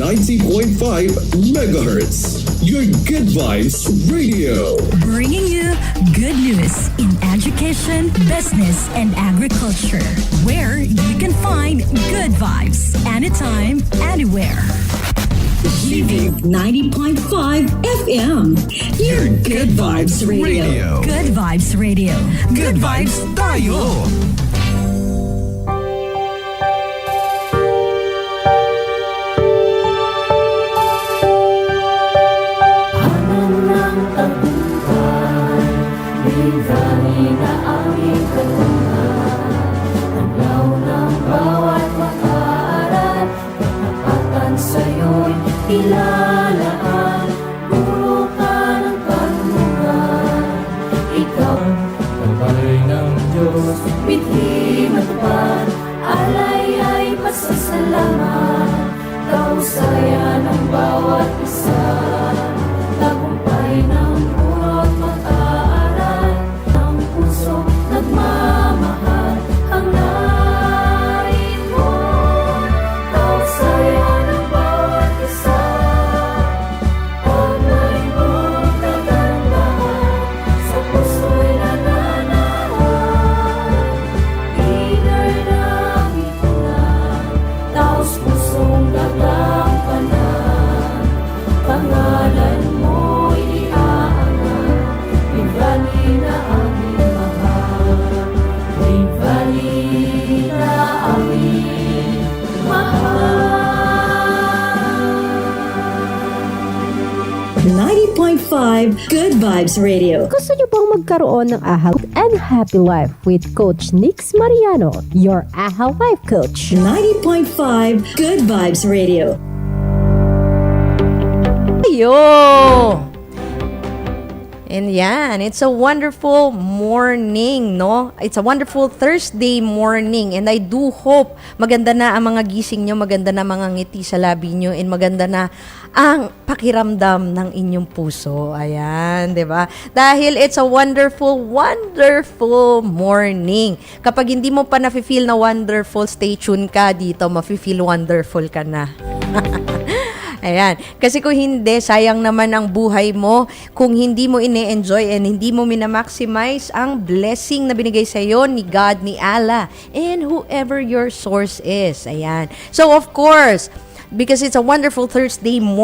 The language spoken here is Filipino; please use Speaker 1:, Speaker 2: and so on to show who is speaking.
Speaker 1: 90.5 megahertz. Your good vibes radio.
Speaker 2: Bringing you good news in education, business, and agriculture, where you can find good vibes anytime, anywhere.
Speaker 3: GV 90.5 FM. Your good vibes radio.
Speaker 2: Good Vibes Radio. Good vibes
Speaker 4: tayo!
Speaker 5: Sa'yo'y ilalaan Puro ka ng kanungan Ikaw
Speaker 6: Gabay ng Diyos
Speaker 5: Bithi matupad Alay ay pasasalamat. Kausaya Paglabakan
Speaker 3: 90.5 Good Vibes Radio.
Speaker 7: Gusto niyo bang magkaroon ng AHA and happy life with Coach Nix Mariano, your AHA life coach?
Speaker 3: 90.5 Good Vibes Radio.
Speaker 8: Ayo! And yan, it's a wonderful morning, no? It's a wonderful Thursday morning and I do hope maganda na ang mga gising nyo, maganda na mga ngiti sa labi nyo, and maganda na ang pakiramdam ng inyong puso. Ayan, di ba? Dahil it's a wonderful, wonderful morning. Kapag hindi mo pa nafe-feel na wonderful, stay tuned ka dito, mafe-feel wonderful ka na. Ayan. Kasi kung hindi, sayang naman ang buhay mo kung hindi mo ine-enjoy and hindi mo minamaximize ang blessing na binigay sa iyo ni God, ni Allah, and whoever your source is. Ayan. So, of course, because it's a wonderful Thursday morning,